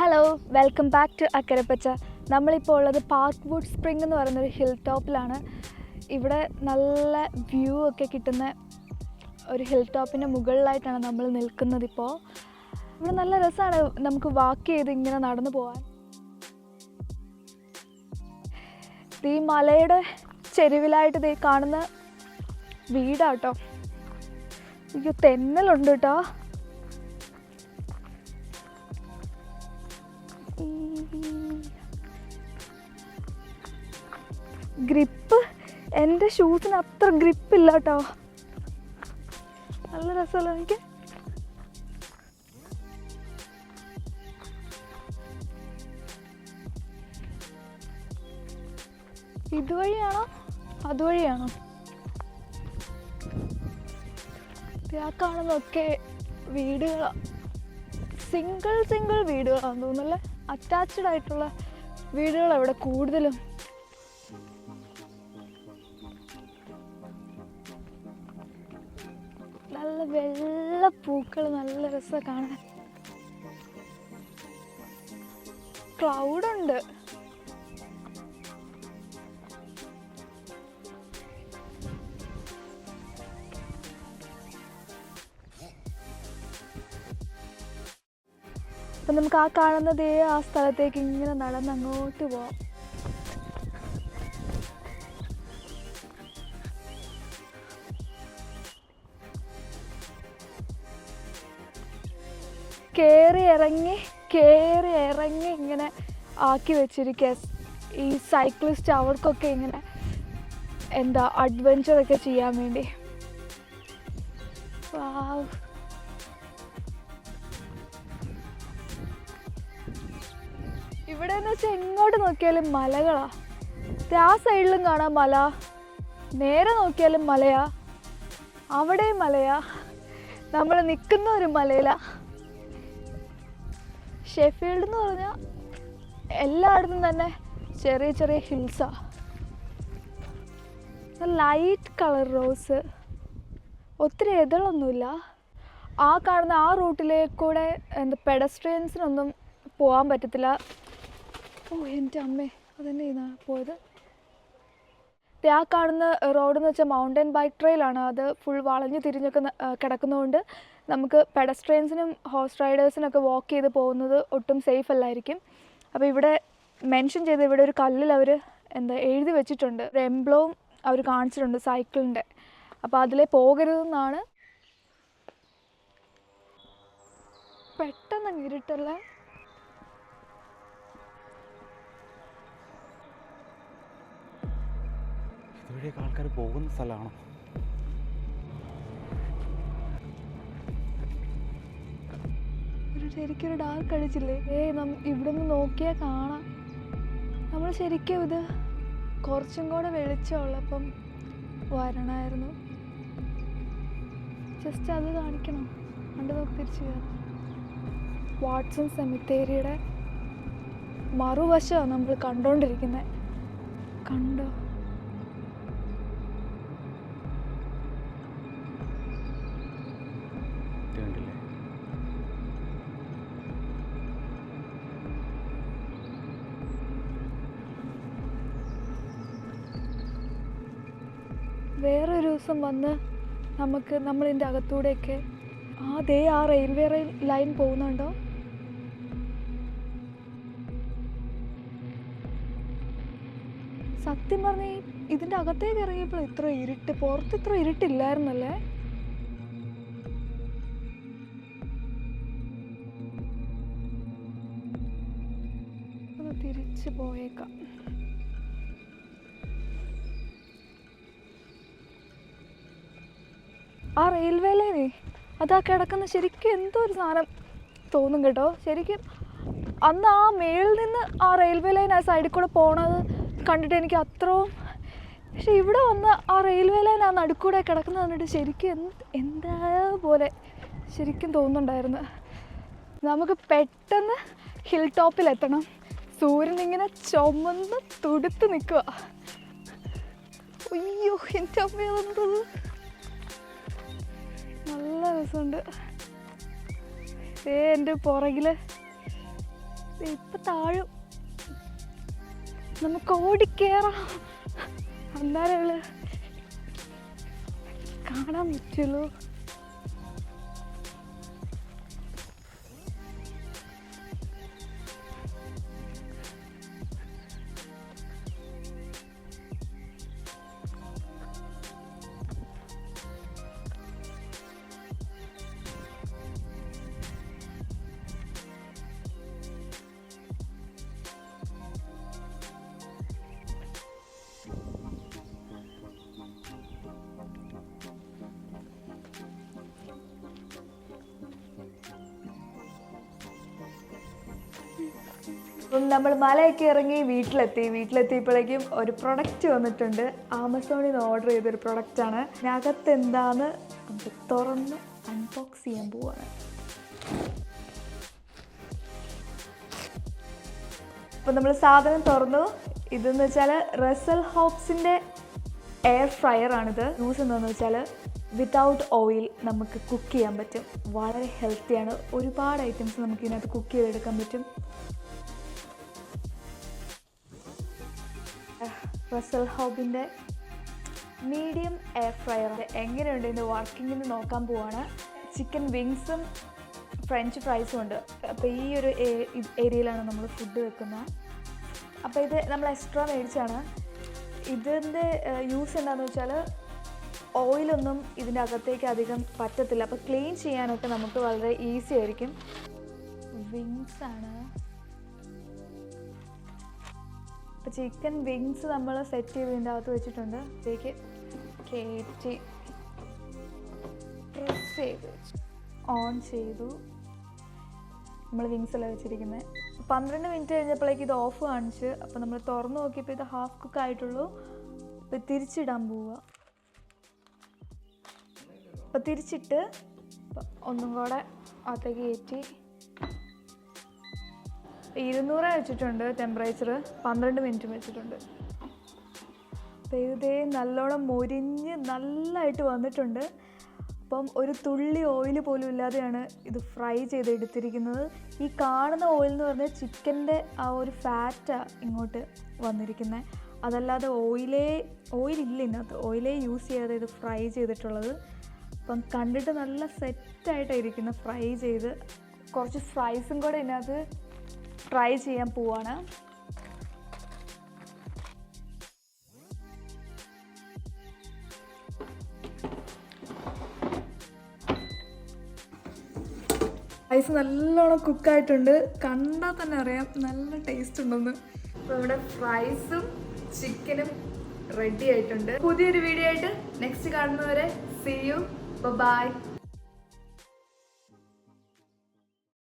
Hello welcome back to Akkarappacha നമ്മളിപ്പോൾ ഉള്ളത് park would spring എന്ന് പറയുന്നൊരു ഹിൽ ടോപ്പിലാണ് ഇവിടെ നല്ല വ്യൂ ഒക്കെ കിട്ടുന്ന ഒരു ഹിൽ ടോപ്പിന്റെ മുകളിലായിട്ടാണ് നമ്മൾ നിൽക്കുന്നത് ഇപ്പോൾ ഇവിടെ നല്ല രസമാണ് നമുക്ക് വാക്ക് ചെയ്ത് ഇങ്ങനെ നടന്നു പോകാൻ ഈ മലയുടെ ചെരുവിലായിട്ട് ദേ കാണുന്ന വീടാട്ടോ. അയ്യോ തെന്നലുണ്ട് കേട്ടോ ഗ്രിപ്പ്. എന്റെ ഷൂസിന് അത്ര ഗ്രിപ്പില്ല കേട്ടോ. നല്ല രസമല്ലോ എനിക്ക് ഇതുവഴിയാണോ? അതുവഴിയാണോ? ആ കാണുന്നതൊക്കെ വീടുകളാണ് സിംഗിൾ സിംഗിൾ വീടുകളാണെന്ന് തോന്നുന്നല്ലേ അറ്റാച്ച്ഡ് ആയിട്ടുള്ള വീടുകൾ അവിടെ കൂടുതലും. നല്ല വെള്ള പൂക്കൾ നല്ല രസമാണ് കാണാൻ. ക്ലൗഡുണ്ട് അപ്പം നമുക്ക് ആ കാണുന്നതേ ആ സ്ഥലത്തേക്ക് ഇങ്ങനെ നടന്ന് അങ്ങോട്ട് പോവാം. കയറി ഇറങ്ങി കയറി ഇറങ്ങി ഇങ്ങനെ ആക്കി വെച്ചിരിക്കുക ഈ സൈക്ലിസ്റ്റ് അവർക്കൊക്കെ ഇങ്ങനെ എന്താ അഡ്വഞ്ചറൊക്കെ ചെയ്യാൻ വേണ്ടി. വാവ് ഇവിടെ എന്ന് വെച്ചാൽ എങ്ങോട്ട് നോക്കിയാലും മലകളാ. ആ സൈഡിലും കാണാം മല. നേരെ നോക്കിയാലും മലയാ. അവിടെയും മലയാ. നമ്മൾ നിൽക്കുന്ന ഒരു മലയിലാ. ഷെഫീൽഡ് എന്ന് പറഞ്ഞാൽ എല്ലായിടത്തും തന്നെ ചെറിയ ചെറിയ ഹിൽസാണ് ലൈറ്റ് കളർ റോസ് ഒത്തിരി എതിളൊന്നുമില്ല ആ കാണുന്ന ആ റൂട്ടിലേക്കൂടെ എന്താ പെഡസ്ട്രിയൻസിനൊന്നും പോകാൻ പറ്റത്തില്ല. ഓ എന്റെ അമ്മേ അതന്നെ പോയത്? ആ കാണുന്ന റോഡ് എന്ന് വെച്ചാൽ മൗണ്ടൻ ബൈക്ക് ട്രെയിലാണ്. അത് ഫുൾ വളഞ്ഞു തിരിഞ്ഞൊക്കെ കിടക്കുന്നതുകൊണ്ട് നമുക്ക് പെഡസ്ട്രെയിൻസിനും ഹോഴ്സ് റൈഡേഴ്സിനൊക്കെ വാക്ക് ചെയ്ത് പോകുന്നത് ഒട്ടും സേഫ് അല്ലായിരിക്കും. അപ്പോൾ ഇവിടെ മെൻഷൻ ചെയ്ത് ഇവിടെ ഒരു കല്ലിൽ അവർ എന്താ എഴുതി വെച്ചിട്ടുണ്ട്. ഒരു എംബ്ലവും അവർ കാണിച്ചിട്ടുണ്ട് സൈക്കിളിന്റെ അപ്പോൾ അതിലെ പോകരുതെന്നാണ്. പെട്ടെന്ന് ഇരുട്ടല്ലേ? ഇതുവഴിയൊക്കെ ആൾക്കാർ പോകുന്ന സ്ഥലമാണോ? ശരിക്കൊരു ഡാർക്ക് അടിച്ചില്ലേ? ഏ നമ്മ ഇവിടെ നിന്ന് നോക്കിയാൽ കാണാം. നമ്മൾ ശരിക്കും ഇത് കുറച്ചും കൂടെ വെളിച്ചമുള്ളപ്പം വരണമായിരുന്നു ജസ്റ്റ് അത് കാണിക്കണം. കണ്ടു നോക്കി തിരിച്ചു കയറാം വാട്സൺ സെമിത്തേരിയുടെ മറുവശമാണ് നമ്മൾ കണ്ടുകൊണ്ടിരിക്കുന്നത് കണ്ടോ? വേറൊരു ദിവസം വന്ന് നമുക്ക് നമ്മളിതിന്റെ അകത്തൂടെയൊക്കെ ദേ ആ റെയിൽവേ റെയിൽ ലൈൻ പോകുന്നുണ്ടോ? സത്യം പറഞ്ഞ ഇതിന്റെ അകത്തേക്ക് ഇറങ്ങിയപ്പോൾ ഇത്ര ഇരുട്ട് പുറത്ത് ഇത്ര ഇരുട്ടില്ലായിരുന്നല്ലേ? തിരിച്ച് പോയേക്കാം. ആ റെയിൽവേ ലൈനേ അതാ കിടക്കുന്ന ശരിക്കും എന്തോ ഒരു സാധനം തോന്നും കേട്ടോ. ശരിക്കും അന്ന് ആ മേളിൽ നിന്ന് ആ റെയിൽവേ ലൈൻ ആ സൈഡിൽ കൂടെ പോണത് കണ്ടിട്ട് എനിക്ക് അത്രയും പക്ഷെ ഇവിടെ വന്ന് ആ റെയിൽവേ ലൈൻ ആ നടുക്കൂടെ കിടക്കുന്നത് കണ്ടിട്ട് ശരിക്കും എന്ത് എന്താ പോലെ ശരിക്കും തോന്നുന്നുണ്ടായിരുന്നു. നമുക്ക് പെട്ടെന്ന് ഹിൽ ടോപ്പിൽ എത്തണം. സൂര്യൻ ഇങ്ങനെ ചുമന്ന് തുടുത്ത് നിൽക്കുക അയ്യോ എന്റെ അമ്മ നല്ല രസമുണ്ട് ഏ എന്റെ പുറകിൽ ഇപ്പം താഴും. നമുക്ക് ഓടിക്കേറാം. അന്നേരമുള്ള കാണാൻ പറ്റുള്ളൂ. അപ്പം നമ്മൾ മലയൊക്കെ ഇറങ്ങി വീട്ടിലെത്തി. വീട്ടിലെത്തിയപ്പോഴേക്കും ഒരു പ്രൊഡക്റ്റ് വന്നിട്ടുണ്ട്. ആമസോണിൽ നിന്ന് ഓർഡർ ചെയ്തൊരു പ്രൊഡക്റ്റാണ് ഇതിനകത്ത് എന്താന്ന് നമുക്ക് തുറന്ന് അൺബോക്സ് ചെയ്യാൻ പോവാണ്. അപ്പം നമ്മൾ സാധനം തുറന്നു. ഇതെന്ന് വെച്ചാൽ റസൽ ഹോപ്സിന്റെ എയർ ഫ്രയർ ആണിത്. യൂസ് എന്താണെന്ന് വെച്ചാൽ വിതൗട്ട് ഓയിൽ നമുക്ക് കുക്ക് ചെയ്യാൻ പറ്റും. വളരെ ഹെൽത്തിയാണ് ഒരുപാട് ഐറ്റംസ് നമുക്ക് ഇതിനകത്ത് കുക്ക് ചെയ്തെടുക്കാൻ പറ്റും. റസൽ ഹോബിന്റെ മീഡിയം എയർ ഫ്രയർ എങ്ങനെയുണ്ട് ഇതിന്റെ വർക്കിങ്ങിന് നോക്കാൻ പോവാണ്. ചിക്കൻ വിങ്സും ഫ്രഞ്ച് ഫ്രൈസും ഉണ്ട്. അപ്പോൾ ഈ ഒരു ഏരിയയിലാണ് നമ്മൾ ഫുഡ് വെക്കുന്നത്. അപ്പോൾ ഇത് നമ്മൾ എക്സ്ട്രാ മേടിച്ചാണ്. ഇതിന്റെ യൂസ് എന്താണെന്ന് വെച്ചാൽ ഓയിലൊന്നും ഇതിന്റെ അകത്തേക്ക് അധികം പറ്റത്തില്ല. അപ്പോൾ ക്ലീൻ ചെയ്യാനൊക്കെ നമുക്ക് വളരെ ഈസി ആയിരിക്കും. വിങ്സ് ആണ്. അപ്പോൾ ചിക്കൻ വിങ്സ് നമ്മൾ സെറ്റ് ചെയ്ത് ഇതിന്റെ അകത്ത് വെച്ചിട്ടുണ്ട്. ഇതിലേക്ക് കയറ്റി പ്രസ് ചെയ്ത് ഓൺ ചെയ്തു. നമ്മൾ വിങ്സ് എല്ലാം വെച്ചിരിക്കുന്നത് പന്ത്രണ്ട് മിനിറ്റ് കഴിഞ്ഞപ്പോഴേക്ക് ഇത് ഓഫ് കാണിച്ച് അപ്പോൾ നമ്മൾ തുറന്ന് നോക്കിയപ്പോൾ ഇത് ഹാഫ് കുക്ക് ആയിട്ടുള്ളൂ. അപ്പോൾ തിരിച്ചിടാൻ പോവുക അപ്പോൾ തിരിച്ചിട്ട് ഒന്നും കൂടെ അകത്തേക്ക് കയറ്റി ഇരുന്നൂറ് വെച്ചിട്ടുണ്ട് ടെമ്പറേച്ചർ പന്ത്രണ്ട് മിനിറ്റ് വെച്ചിട്ടുണ്ട്. അപ്പോൾ ഇതേ നല്ലോണം മൊരിഞ്ഞ് നല്ലതായിട്ട് വന്നിട്ടുണ്ട്. അപ്പം ഒരു തുള്ളി ഓയിൽ പോലും ഇല്ലാതെയാണ് ഇത് ഫ്രൈ ചെയ്ത് എടുത്തിരിക്കുന്നത് ഈ കാണുന്ന ഓയിൽ എന്ന് പറഞ്ഞാൽ ചിക്കന്റെ ആ ഒരു ഫാറ്റാണ് ഇങ്ങോട്ട് വന്നിരിക്കുന്നത്. അതല്ലാതെ ഓയിലേ ഓയിലില്ല ഇതിനകത്ത്. ഓയിലേ യൂസ് ചെയ്യാതെ ഇത് ഫ്രൈ ചെയ്തിട്ടുള്ളത്. അപ്പം കണ്ടിട്ട് നല്ല സെറ്റായിട്ടാണ് ഇരിക്കുന്നത് ഫ്രൈ ചെയ്ത്. കുറച്ച് ഫ്രൈസും കൂടെ ഇതിനകത്ത് ട്രൈ ചെയ്യാൻ പോവാണ്. ഐസ് നല്ലോണം കുക്കായിട്ടുണ്ട് കണ്ടാൽ തന്നെ അറിയാം നല്ല ടേസ്റ്റ് ഉണ്ടെന്ന്. അപ്പോൾ ഇവിടെ ഫ്രൈസും ചിക്കനും റെഡി ആയിട്ടുണ്ട്. പുതിയൊരു വീഡിയോ ആയിട്ട് നെക്സ്റ്റ് കാണുന്നവരെ സി യു ബൈ